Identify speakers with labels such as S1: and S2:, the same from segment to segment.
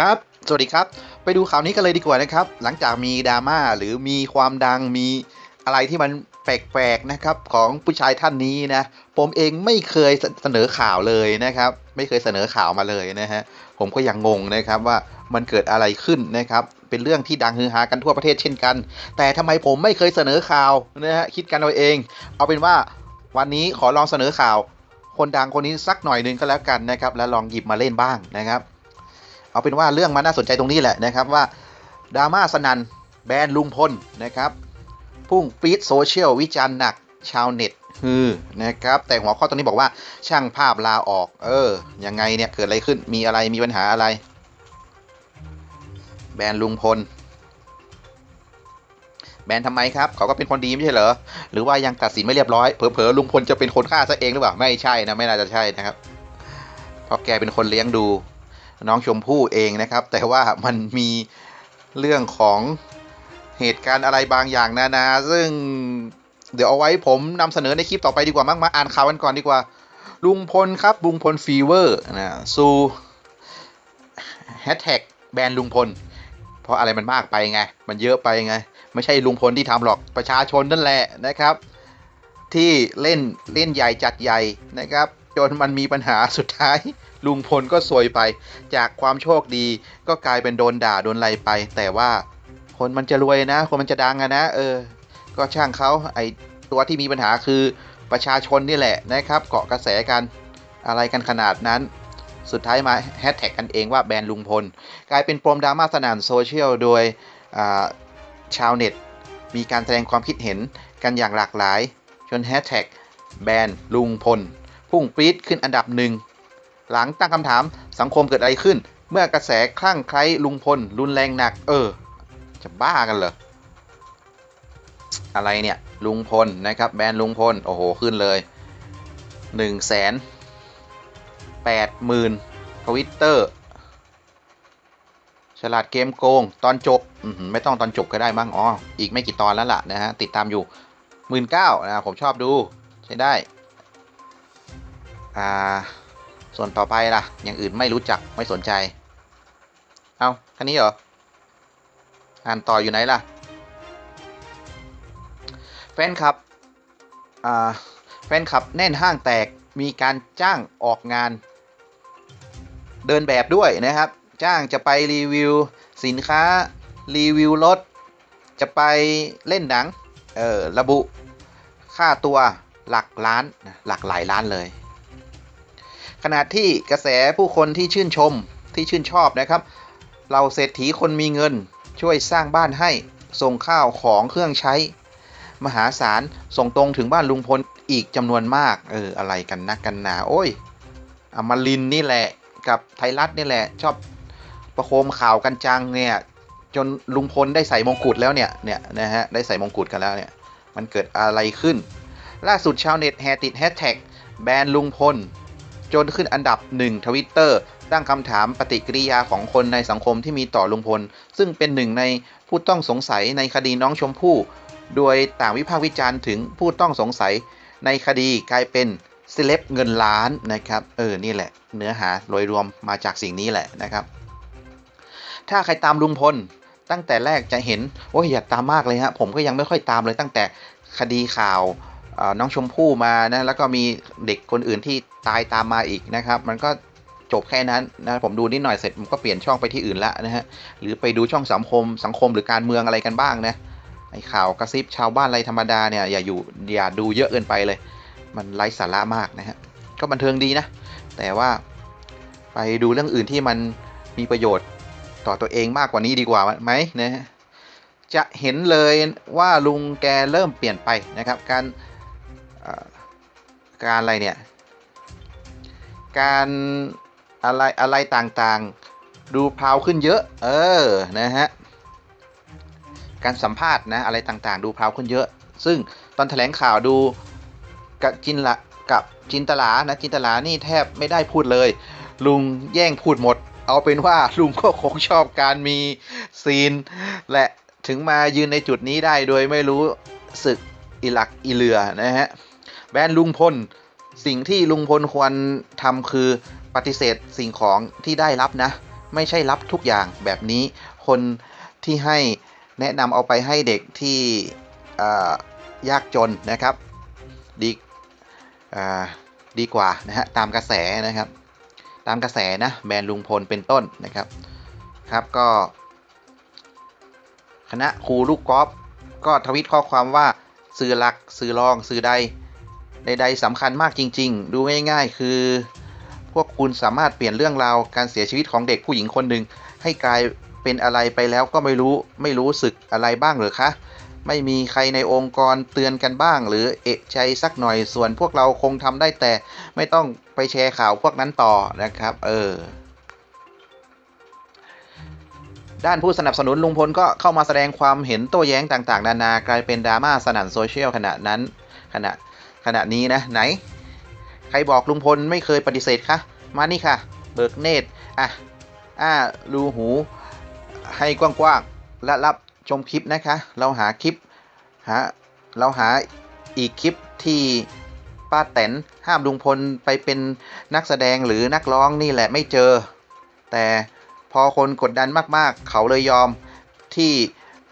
S1: ครับ สวัสดีครับ ไปดูข่าวนี้กันเลยดีกว่านะครับ หลังจากมีดราม่าหรือมีความดังมีอะไรที่มันแปลกๆนะครับของผู้ชายท่านนี้นะ ผมเองไม่เคยเสนอข่าวเลยนะครับ ไม่เคยเสนอข่าวมาเลยนะฮะ ผมก็ยังงงนะครับว่ามันเกิดอะไรขึ้นนะครับ เป็นเรื่องที่ดังฮือฮากันทั่วประเทศเช่นกัน แต่ทำไมผมไม่เคยเสนอข่าวนะฮะ คิดกันเอาเอง เอาเป็นว่าวันนี้ขอลองเสนอข่าว คนดังคนนี้สักหน่อยนึงก็แล้วกันนะครับ แล้วลองหยิบมาเล่นบ้างนะครับ เอาเป็นว่าเรื่องมันน่าสนใจตรงนี้แหละนะครับว่าดราม่าสนันแบนลุงพลนะครับพุ่งปี๊ดโซเชียลวิจารณ์หนักชาวเน็ตฮือนะครับแต่หัวข้อตรงนี้บอกว่าช่างภาพลาออก เออยังไงเนี่ยเกิดอะไรขึ้นมีอะไรมีปัญหาอะไร แบนลุงพล แบนทำไมครับ เขาก็เป็นคนดีไม่ใช่เหรอ หรือว่ายังตัดสินไม่เรียบร้อยเผลอๆลุงพลจะเป็นคนฆ่าซะเองหรือเปล่า ไม่ใช่นะไม่น่าจะใช่นะครับ เพราะแกเป็นคนเลี้ยงดู น้องชมพู่เองนะครับ แต่ว่ามันมีเรื่องของเหตุการณ์อะไรบางอย่างนานา ซึ่งเดี๋ยวเอาไว้ผมนำเสนอในคลิปต่อไปดีกว่ามั้งมาอ่านข่าวกันก่อนดีกว่า ลุงพลครับ ลุงพลฟีเวอร์นะสู่แฮชแท็กแบนลุงพล เพราะอะไรมันมากไปไง มันเยอะไปไง ไม่ใช่ลุงพลที่ทำหรอกประชาชนนั่นแหละนะครับ ที่เล่นเล่นใหญ่จัดใหญ่นะครับ จนมันมีปัญหาสุดท้าย ลุงพลก็ซวยไป จากความโชคดีก็กลายเป็นโดนด่าโดนไล่ไป แต่ว่าคนมันจะรวยนะ คนมันจะดังอะนะ เออ ก็ช่างเขาไอตัวที่มีปัญหาคือประชาชนนี่แหละนะครับ เกาะกระแสกันอะไรกันขนาดนั้น สุดท้ายมาแฮชแท็กกันเองว่าแบนลุงพล กลายเป็นปมดราม่าสนั่นโซเชียลโดยชาวเน็ต มีการแสดงความคิดเห็นกันอย่างหลากหลายจนแฮชแท็กแบนลุงพลพุ่งปี๊ดขึ้นอันดับหนึ่ง หลังตั้งคำถามสังคมเกิดอะไรขึ้น เมื่อกระแสคลั่งไคล้ลุงพล รุนแรงหนัก เออ จะบ้ากันเหรอ อะไรเนี่ย ลุงพลนะครับ แบรนด์ลุงพล โอ้โห ขึ้นเลย1นึ่งแสนแปดหมื่นทวิตเตอร์ฉลาดเกมโกง ตอนจบไม่ต้องตอนจบก็ได้มั้งอ๋ออีกไม่กี่ตอนแล้วล่ะนะฮะ ติดตามอยู่หมื่นเก้านะผมชอบดู ใช้ได้ อ่า ส่วนต่อไปล่ะ อย่างอื่นไม่รู้จักไม่สนใจ เอาแค่นี้เหรอ อ่านต่ออยู่ไหนล่ะ แฟนคลับ อ่า แฟนคลับแน่นห้างแตก มีการจ้างออกงาน เดินแบบด้วยนะครับ จ้างจะไปรีวิว สินค้า รีวิวรถ จะไปเล่นหนัง เออ ระบุ ค่าตัวหลักล้าน หลักหลายล้านเลย ขณะที่กระแสผู้คนที่ชื่นชมที่ชื่นชอบนะครับเราเศรษฐีคนมีเงินช่วยสร้างบ้านให้ส่งข้าวของเครื่องใช้ มหาศาลส่งตรงถึงบ้านลุงพลอีกจำนวนมาก เออ อะไรกันนักกันหนาโอ้ยอมรินนี่แหละกับไทยรัฐนี่แหละ ชอบประโคมข่าวกันจังเนี่ยจนลุงพลได้ใส่มงกุฎแล้วเนี่ยเนี่ยนะฮะได้ใส่มงกุฎกันแล้วเนี่ยมันเกิดอะไรขึ้น ล่าสุดชาวเน็ตแห่ติดแฮชแท็กแบนลุงพล จนขึ้นอันดับหนึ่งทวิตเตอร์ตั้งคำถามปฏิกิริยาของคนในสังคมที่มีต่อลุงพล ซึ่งเป็นหนึ่งในผู้ต้องสงสัยในคดีน้องชมพู่ โดยต่างวิพากษ์วิจารณ์ถึงผู้ต้องสงสัยในคดีกลายเป็นเซเลบเงินล้านนะครับ เออ นี่แหละ เนื้อหาโดยรวมมาจากสิ่งนี้แหละนะครับ ถ้าใครตามลุงพลตั้งแต่แรกจะเห็นโอ้ยอย่าตามมากเลยฮะผมก็ยังไม่ค่อยตามเลยตั้งแต่คดีข่าว น้องชมพู่มานะแล้วก็มีเด็กคนอื่นที่ตายตามมาอีกนะครับ มันก็จบแค่นั้นนะผมดูนิดหน่อยเสร็จผมก็เปลี่ยนช่องไปที่อื่นละนะฮะหรือไปดูช่องสังคมสังคมหรือการเมืองอะไรกันบ้างนะไอข่าวกระซิบชาวบ้านอะไรธรรมดาเนี่ยอย่าอยู่อย่าดูเยอะเกินไปเลย มันไร้สาระมากนะฮะก็บันเทิงดีนะ แต่ว่าไปดูเรื่องอื่นที่มันมีประโยชน์ต่อตัวเองมากกว่านี้ดีกว่าไหมนะจะเห็นเลยว่าลุงแกเริ่มเปลี่ยนไปนะครับ การ การอะไรเนี่ย การอะไรอะไรต่างๆ ดูพราวขึ้นเยอะ เออ นะฮะ การสัมภาษณ์นะอะไรต่างๆ ดูพราวขึ้นเยอะ ซึ่งตอนแถลงข่าวดูกับจินละกับจินตลานะจินตลานี่แทบไม่ได้พูดเลย ลุงแย่งพูดหมด เอาเป็นว่าลุงก็คงชอบการมีซีน และถึงมายืนในจุดนี้ได้โดยไม่รู้สึกอิหลักอิเลือนะฮะ แบรนด์ลุงพล สิ่งที่ลุงพลควรทำคือปฏิเสธสิ่งของที่ได้รับนะ ไม่ใช่รับทุกอย่างแบบนี้ คนที่ให้แนะนำเอาไปให้เด็กที่ยากจนนะครับ ดีดีกว่านะฮะตามกระแสนะครับ ตามกระแสนะแบรนด์ลุงพลเป็นต้นนะครับครับก็ คณะครูลูกกอล์ฟก็ทวิตข้อความว่าสื่อหลักสื่อรองสื่อใด ใดๆสำคัญมากจริง ๆ ดูง่ายๆ คือ พวกคุณสามารถเปลี่ยนเรื่องราวการเสียชีวิตของเด็กผู้หญิงคนหนึ่งให้กลายเป็นอะไรไปแล้วก็ไม่รู้ไม่รู้สึกอะไรบ้างหรือคะ ไม่มีใครในองค์กรเตือนกันบ้าง หรือเอะใจสักหน่อยส่วนพวกเราคงทำได้แต่ไม่ต้องไปแชร์ข่าวพวกนั้นต่อนะครับ เออด้านผู้สนับสนุนลุงพลก็เข้ามาแสดงความเห็นโต้แย้งต่าง ๆ นานา กลายเป็นดราม่าสนั่นโซเชียลขณะนั้นขณะ ขณะนี้นะไหน ใครบอกลุงพลไม่เคยปฏิเสธคะมานี่ค่ะ เบิกเนตรอะอ่ารูหู ให้กว้างๆและรับชมคลิปนะคะ เราหาคลิปหาเราหาอีกคลิปที่ป้าแตนห้ามลุงพลไปเป็นนักแสดงหรือนักร้องนี่แหละไม่เจอ แต่พอคนกดดันมากๆ เขาเลยยอมที่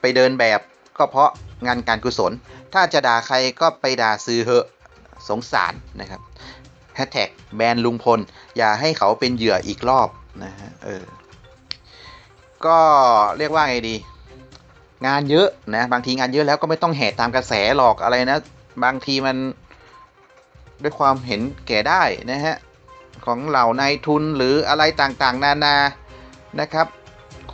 S1: ไปเดินแบบก็เพราะ งานการกุศล ถ้าจะด่าใครก็ไปด่าซื้อเหอะสงสารนะครับแฮชแท็กแบนลุงพล อย่าให้เขาเป็นเหยื่ออีกรอบนะฮะเออก็เรียกว่าไงดี งานเยอะนะบางทีงานเยอะแล้วก็ไม่ต้องแห่ตามกระแสหรอกอะไรนะ บางทีมันด้วยความเห็นแก่ได้นะฮะของเหล่านายทุนหรืออะไรต่างๆ นานานะครับ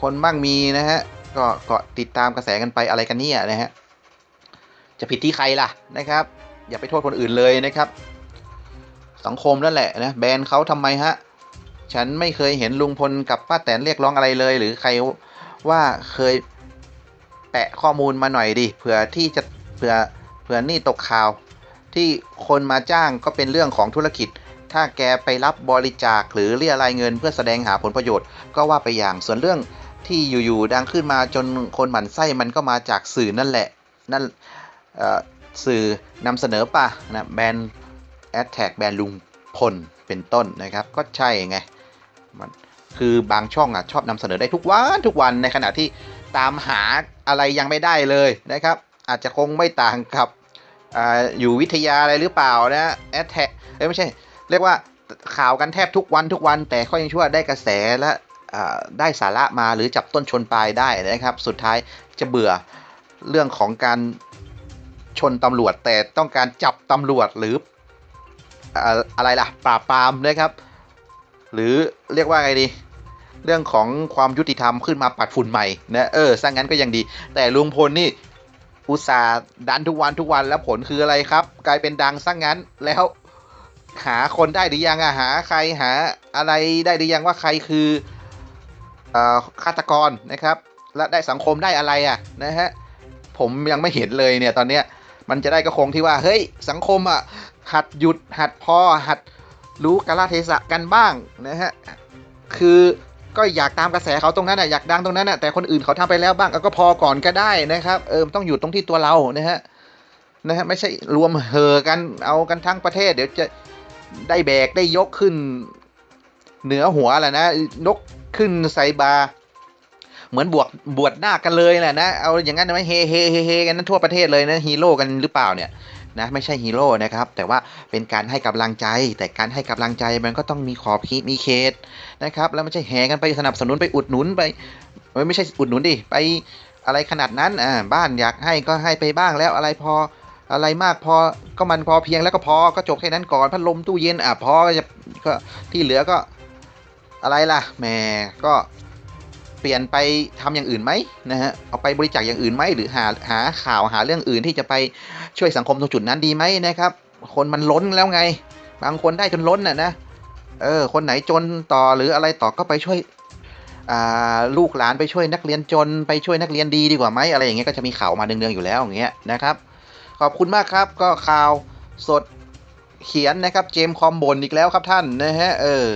S1: คนบ้างมีนะฮะก็ก็ติดตามกระแสกันไปอะไรกันเนี่ยนะฮะ จะผิดที่ใครล่ะนะครับ อย่าไปโทษคนอื่นเลยนะครับ สังคมนั่นแหละนะแบนเขาทำไมฮะฉันไม่เคยเห็นลุงพลกับป้าแตนเรียกร้องอะไรเลย หรือใครว่าเคยแปะข้อมูลมาหน่อยดิเผื่อที่จะเผื่อเผื่อนี่ตกข่าว ที่คนมาจ้างก็เป็นเรื่องของธุรกิจ ถ้าแกไปรับบริจาคหรือเรียรายเงินเพื่อแสดงหาผลประโยชน์ ก็ว่าไปอย่างส่วนเรื่องที่อยู่ๆดังขึ้นมาจนคนหมั่นไส้มันก็มาจากสื่อนั่นแหละนั่น สื่อนำเสนอป่ะนะแบนแอดแท็กแบนลุงพลเป็นต้นนะครับ ก็ใช่ไงมันคือบางช่องอะชอบนำเสนอได้ทุกวันทุกวันในขณะที่ตามหาอะไรยังไม่ได้เลยนะครับ อาจจะคงไม่ต่างกับออยู่วิทยาอะไรหรือเปล่านะแอดแท็กเอ้ไม่ใช่ เรียกว่าข่าวกันแทบทุกวันทุกวัน แต่ก็ยังชั่วได้กระแสและได้สาระมาหรือจับต้นชนปลายได้นะครับ สุดท้ายจะเบื่อเรื่องของการ ชนตำรวจ แต่ต้องการจับตำรวจหรืออะไรล่ะปราบปรามนะครับ หรือเรียกว่าไงดี เรื่องของความยุติธรรมขึ้นมาปัดฝุ่นใหม่นะเออซะงงั้นก็ยังดี แต่ลุงพลนี่อุตส่าห์ดันทุกวันทุกวันแล้วผลคืออะไรครับ กลายเป็นดังซะงงั้นแล้วหาคนได้หรือยังอะหาใครหาอะไรได้หรือยังว่าใครคือฆาตกรนะครับ และได้สังคมได้อะไรอะนะฮะผมยังไม่เห็นเลยเนี่ยตอนเนี้ย มันจะได้ก็คงที่ว่า เฮ้ย สังคมอะ หัดหยุด หัดพอ หัดรู้กาลเทศะกันบ้างนะฮะ คือก็อยากตามกระแสเขาตรงนั้นอะอยากดังตรงนั้นอะแต่คนอื่นเขาทำไปแล้วบ้างก็พอก่อนก็ได้นะครับ เออ ต้องอยู่ตรงที่ตัวเรานะฮะ นะฮะ ไม่ใช่รวมเฮอกัน เอากันทั้งประเทศ เดี๋ยวจะได้แบกได้ยกขึ้น เหนือหัวแหละนะ นกขึ้นใส่บา เหมือนบวกบวชหน้ากันเลยแหละนะเอาอย่างนั้นไหมเฮเฮเฮเฮกันนั้นทั่วประเทศเลยนะฮีโร่กันหรือเปล่าเนี่ยนะไม่ใช่ฮีโร่นะครับ แต่ว่าเป็นการให้กำลังใจ แต่การให้กำลังใจมันก็ต้องมีขอบมีเขตนะครับแล้วไม่ใช่แห่กันไปสนับสนุนไปอุดหนุนไปไม่ใช่อุดหนุนดิไปอะไรขนาดนั้นอ่าบ้านอยากให้ก็ให้ไปบ้างแล้วอะไรพออะไรมากพอก็มันพอเพียงแล้วก็พอก็จบแค่นั้นก่อนพัดลมตู้เย็นอะพอจะก็ที่เหลือก็อะไรล่ะแหมก็ เปลี่ยนไปทำอย่างอื่นไหมนะฮะเอาไปบริจาคอย่างอื่นไหมหรือหาหาข่าวหาเรื่องอื่นที่จะไปช่วยสังคมตรงจุดนั้นดีไหมนะครับ คนมันล้นแล้วไง บางคนได้จนล้นน่ะนะเออคนไหนจนต่อหรืออะไรต่อก็ไปช่วยลูกหลานไปช่วยนักเรียนจนไปช่วยนักเรียนดีดีกว่าไหมอะไรอย่างเงี้ยก็จะมีข่าวมาเนืองๆอยู่แล้วอย่างเงี้ยนะครับ ขอบคุณมากครับก็ข่าวสดเขียนนะครับเจมคอมบนอีกแล้วครับท่านนะฮะเออ